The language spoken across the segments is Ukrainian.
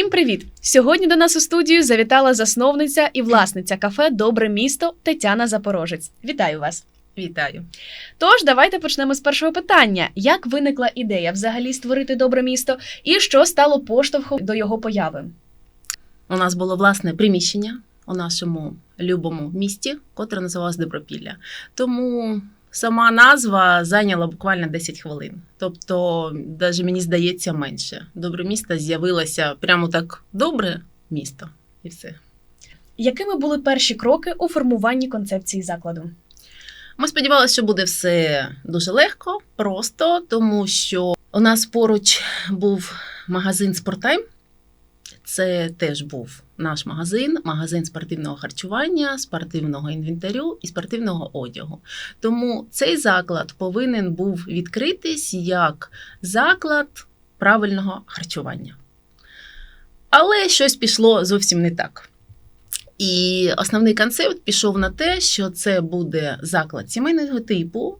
Всім привіт! Сьогодні до нас у студію завітала засновниця і власниця кафе Добре місто Тетяна Запорожець. Вітаю вас! Вітаю. Тож давайте почнемо з першого питання: як виникла ідея взагалі створити добре місто, і що стало поштовхом до його появи? У нас було власне приміщення у нашому любому місті, котре називалось Добропілля. Тому сама назва зайняла буквально 10 хвилин. Тобто, навіть мені здається, менше. Добре місто з'явилося прямо так добре місто, і все. Якими були перші кроки у формуванні концепції закладу? Ми сподівалися, що буде все дуже легко, просто тому що у нас поруч був магазин Спорттайм. Це теж був наш магазин, магазин спортивного харчування, спортивного інвентарю і спортивного одягу. Тому цей заклад повинен був відкритись як заклад правильного харчування. Але щось пішло зовсім не так. І основний концепт пішов на те, що це буде заклад сімейного типу,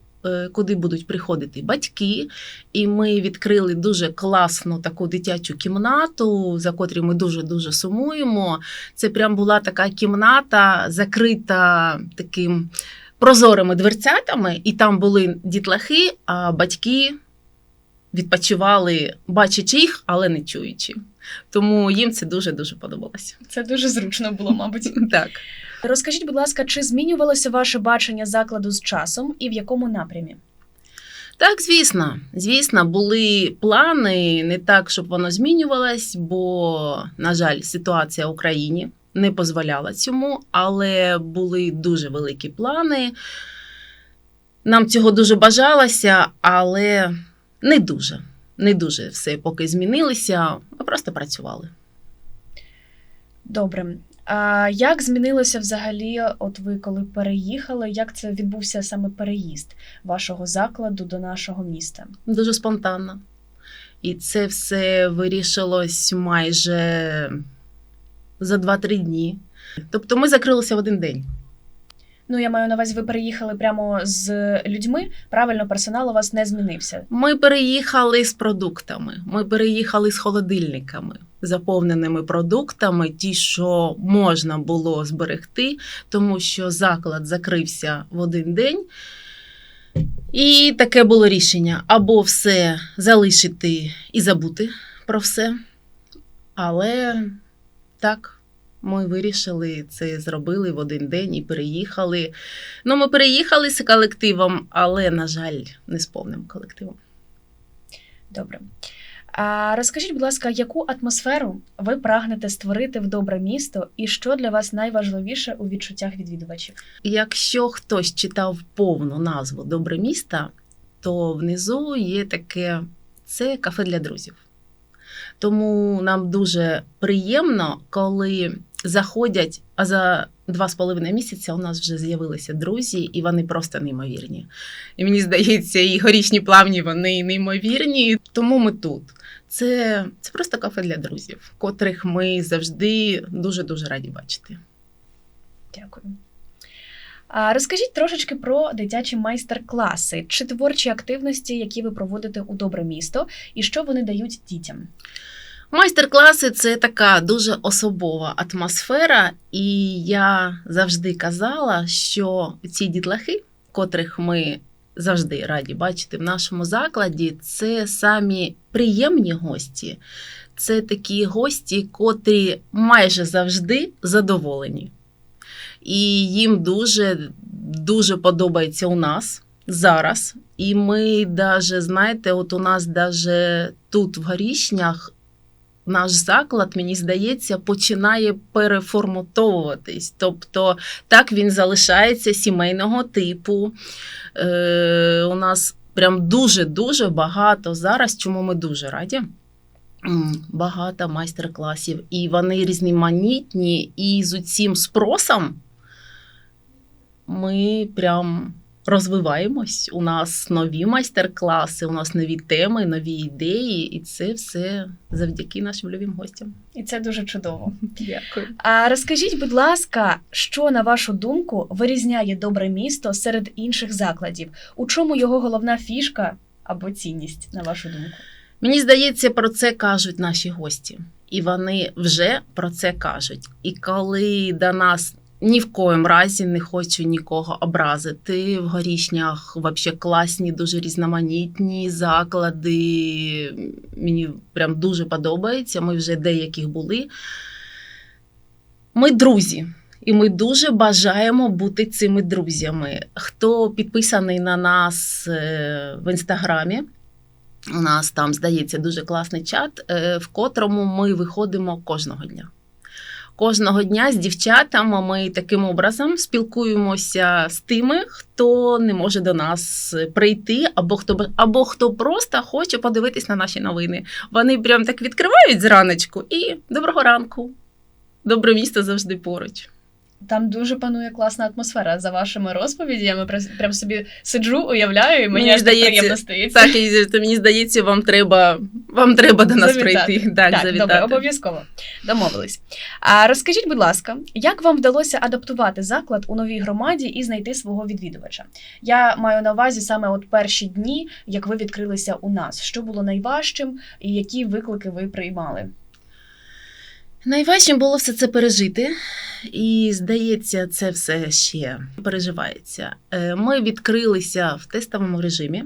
куди будуть приходити батьки. І ми відкрили дуже класну таку дитячу кімнату, за котрі ми дуже дуже сумуємо. Це прям була така кімната, закрита таким прозорими дверцятами, і там були дітлахи, а батьки відпочивали, бачачи їх, але не чуючи. Тому їм це дуже дуже подобалося. Це дуже зручно було, мабуть. Так. Розкажіть, будь ласка, чи змінювалося ваше бачення закладу з часом і в якому напрямі? Так, звісно, звісно, були плани не так, щоб воно змінювалось, бо, на жаль, ситуація в Україні не дозволяла цьому, але були дуже великі плани. Нам цього дуже бажалося, але не дуже. Не дуже все поки змінилося, ми просто працювали. Добре. А як змінилося взагалі, от ви коли переїхали? Як це відбувся саме переїзд вашого закладу до нашого міста? Дуже спонтанно. І це все вирішилось майже за 2-3 дні. Тобто ми закрилися в один день. Ну, я маю на увазі, ви переїхали прямо з людьми. Правильно, персонал у вас не змінився. Ми переїхали з продуктами, ми переїхали з холодильниками, заповненими продуктами, ті, що можна було зберегти, тому що заклад закрився в один день. І таке було рішення: або все залишити і забути про все. Але так. Ми вирішили це зробили в один день і переїхали. Ну, ми переїхали з колективом, але, на жаль, не з повним колективом. Добре. А розкажіть, будь ласка, яку атмосферу ви прагнете створити в добре місто, і що для вас найважливіше у відчуттях відвідувачів? Якщо хтось читав повну назву Добре місто, то внизу є таке це кафе для друзів. Тому нам дуже приємно, коли заходять, а за два з половиною місяця у нас вже з'явилися друзі, і вони просто неймовірні. І мені здається, і горішні плавні вони неймовірні, тому ми тут. Це, це просто кафе для друзів, котрих ми завжди дуже-дуже раді бачити. Дякую. Розкажіть трошечки про дитячі майстер-класи чи творчі активності, які ви проводите у добре місто, і що вони дають дітям. Майстер-класи це така дуже особова атмосфера, і я завжди казала, що ці дітлахи, котрих ми завжди раді бачити в нашому закладі, це самі приємні гості. Це такі гості, котрі майже завжди задоволені. І їм дуже дуже подобається у нас зараз. І ми даже, знаєте, от у нас даже тут в горішнях наш заклад, мені здається, починає переформатовуватись. Тобто, так він залишається сімейного типу. Е, У нас прям дуже-дуже багато зараз, чому ми дуже раді. Багато майстер-класів, і вони різноманітні, і з цим спросом ми прям розвиваємось. У нас нові майстер-класи, у нас нові теми, нові ідеї, і це все завдяки нашим любим гостям. І це дуже чудово. Дякую. А розкажіть, будь ласка, що на вашу думку вирізняє добре місто серед інших закладів? У чому його головна фішка або цінність, на вашу думку? Мені здається, про це кажуть наші гості, і вони вже про це кажуть. І коли до нас ні в коїм разі не хочу нікого образити, в горішнях взагалі класні, дуже різноманітні заклади. Мені прям дуже подобається. Ми вже деяких були. Ми друзі. І ми дуже бажаємо бути цими друзями. Хто підписаний на нас е, в інстаграмі, у нас там, здається, дуже класний чат, е, в котрому ми виходимо кожного дня. Кожного дня з дівчатами ми таким образом спілкуємося з тими, хто не може до нас прийти, або хто або хто просто хоче подивитись на наші новини. Вони прям так відкривають зраночку і доброго ранку. Добре місто завжди поруч. Там дуже панує класна атмосфера за вашими розповідями. Прям- Прям собі сиджу, уявляю, і мені, Мені аж здається, приємно стається. Так, і то мені здається, вам треба, вам треба до нас Завітати. прийти. Так, Так, завітати. добре, обов'язково. Домовились. А розкажіть, будь ласка, як вам вдалося адаптувати заклад у новій громаді і знайти свого відвідувача? Я маю на увазі саме от перші дні, як ви відкрилися у нас. Що було найважчим і які виклики ви приймали? Найважчим було все це пережити, і здається, це все ще переживається. Е, Ми відкрилися в тестовому режимі.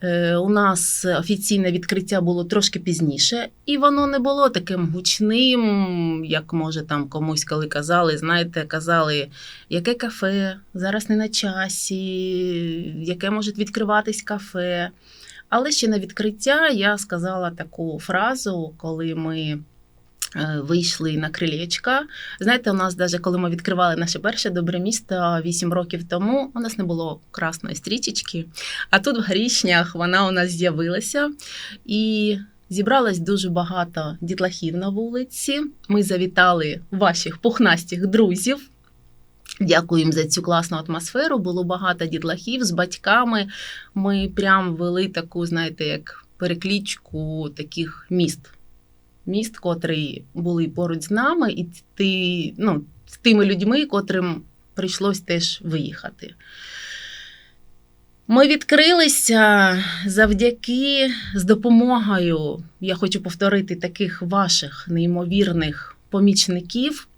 Е, У нас офіційне відкриття було трошки пізніше, і воно не було таким гучним, як може там комусь, коли казали, знаєте, казали, яке кафе зараз не на часі, яке може відкриватись кафе. Але ще на відкриття я сказала таку фразу, коли ми вийшли на крилечка. Знаєте, у нас, навіть коли ми відкривали наше перше добре місто 8 років тому, у нас не було красної стрічечки. А тут в Горішнях вона у нас з'явилася. І зібралось дуже багато дітлахів на вулиці. Ми завітали ваших пухнастих друзів. Дякую їм за цю класну атмосферу. Було багато дітлахів з батьками. Ми прям вели таку, знаєте, як переклічку таких міст. Міст, котрі були поруч з нами, і ти, ну, з тими людьми, котрим прийшлось теж виїхати. Ми відкрилися завдяки з допомогою, я хочу повторити, таких ваших неймовірних помічників.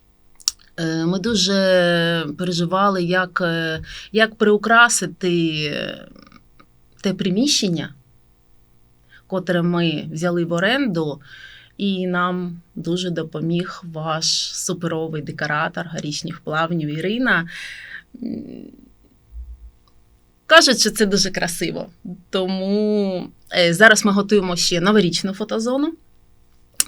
Е, Ми дуже переживали, як, е, як приукрасити те приміщення, котре ми взяли в оренду, і нам дуже допоміг ваш суперовий декоратор горішніх плавнів Ірина. Кажуть, що це дуже красиво. Тому е, зараз ми готуємо ще новорічну фотозону.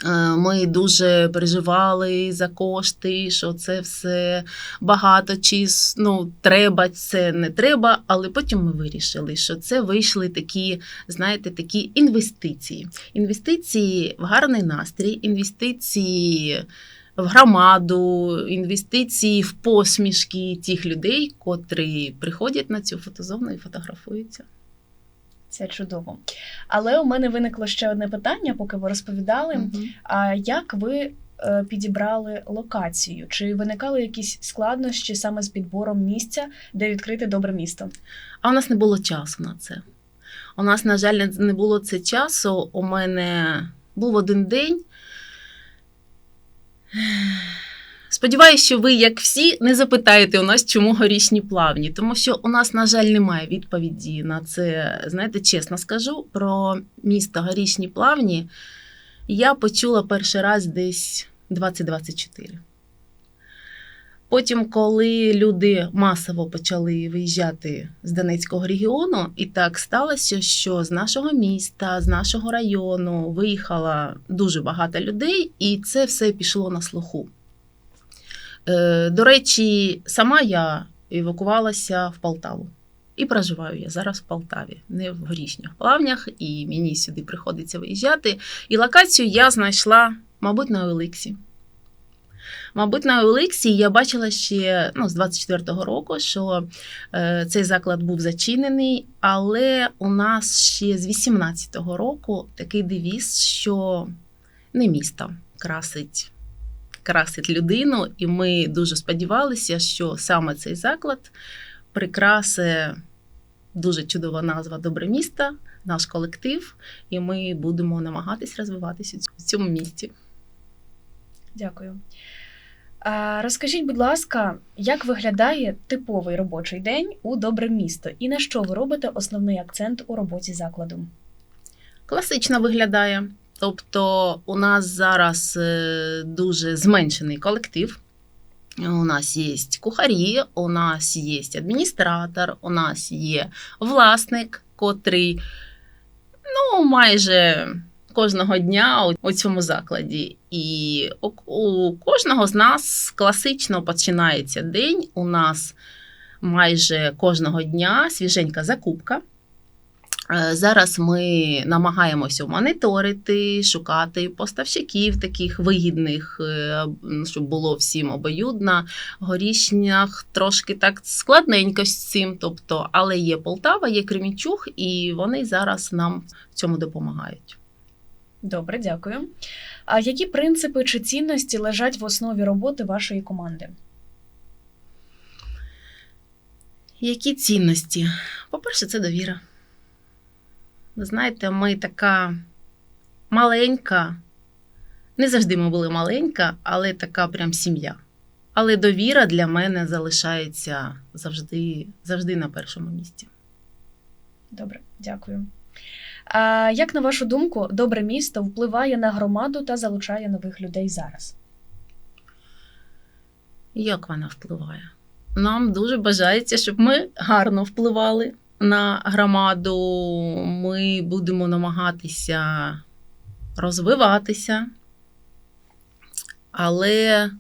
Е, Ми дуже переживали за кошти, що це все багато, чи ну, треба, це не треба. Але потім ми вирішили, що це вийшли такі, знаєте, такі інвестиції. Інвестиції в гарний настрій, інвестиції в громаду, інвестиції в посмішки тих людей, котрі приходять на цю фотозону і фотографуються. Це чудово. Але у мене виникло ще одне питання, поки ви розповідали. А як ви е, підібрали локацію? Чи виникали якісь складнощі саме з підбором місця, де відкрити добре місто? А у нас не було часу на це. У нас, на жаль, не було це часу. У мене був один день. Сподіваюся, що ви, як всі, не запитаєте у нас, чому горішні плавні, тому що у нас, на жаль, немає відповіді на це. Знаєте, чесно скажу про місто Горішні Плавні. Я почула перший раз десь 2024. Потім, коли люди масово почали виїжджати з Донецького регіону, і так сталося, що з нашого міста, з нашого району виїхало дуже багато людей, і це все пішло на слуху. Е, До речі, сама я евакувалася в Полтаву. І проживаю я зараз в Полтаві, не в горішніх плавнях, і мені сюди приходиться виїжджати. І локацію я знайшла, мабуть, на Олексі. Мабуть, на Олексі я бачила ще ну, з 24-го року, що е, цей заклад був зачинений, але у нас ще з 18-го року такий девіз, що не місто красить, красить людину, і ми дуже сподівалися, що саме цей заклад прикраси дуже чудова назва Добре місто, наш колектив, і ми будемо намагатись розвиватися в цьому місті. Дякую. Розкажіть, будь ласка, як виглядає типовий робочий день у добре місто і на що ви робите основний акцент у роботі закладу? Класично виглядає. Тобто, у нас зараз е, дуже зменшений колектив. У нас є кухарі, у нас є адміністратор, у нас є власник, котрий ну, майже кожного дня у- цьому закладі. І у кожного з нас класично починається день. У нас майже кожного дня свіженька закупка. Е, Зараз ми намагаємося моніторити, шукати поставщиків таких вигідних, е, щоб було всім обоюдно. Горішнях трошки так складненько з цим. Тобто, але є Полтава, є Кремінчуг, і вони зараз нам в цьому допомагають. Добре, дякую. А які принципи чи цінності лежать в основі роботи вашої команди? Які цінності? По-перше, це довіра. Ви знаєте, ми така маленька, не завжди ми були маленька, але така прям сім'я. Але довіра для мене залишається завжди, завжди на першому місці. Добре, дякую. А як на вашу думку, добре місто впливає на громаду та залучає нових людей зараз? Як вона впливає? Нам дуже бажається, щоб ми гарно впливали на громаду. Ми будемо намагатися розвиватися. Але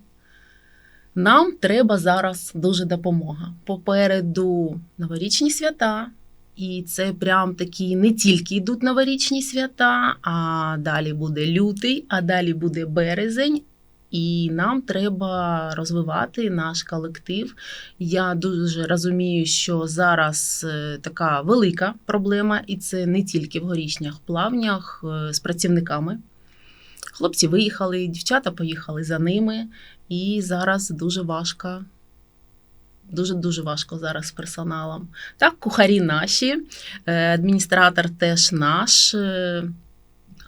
нам треба зараз дуже допомога. Попереду новорічні свята. І це прям такі не тільки йдуть новорічні свята, а далі буде лютий, а далі буде березень, і нам треба розвивати наш колектив. Я дуже розумію, що зараз е, така велика проблема, і це не тільки в горішнях плавнях е, з працівниками. Хлопці виїхали, дівчата поїхали за ними, і зараз дуже важко. Дуже дуже важко зараз з персоналом. Так, кухарі наші, е, адміністратор теж наш.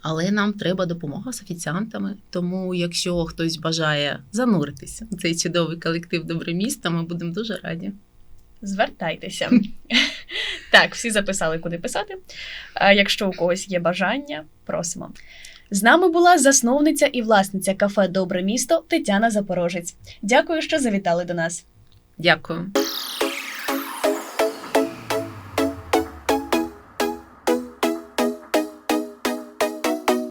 Але нам треба допомога з офіціантами. Тому, якщо хтось бажає зануритися в цей чудовий колектив Добре місто, ми будемо дуже раді. Звертайтеся. так, всі записали, куди писати. А якщо у когось є бажання, просимо. З нами була засновниця і власниця кафе Добре місто Тетяна Запорожець. Дякую, що завітали до нас. Дякую.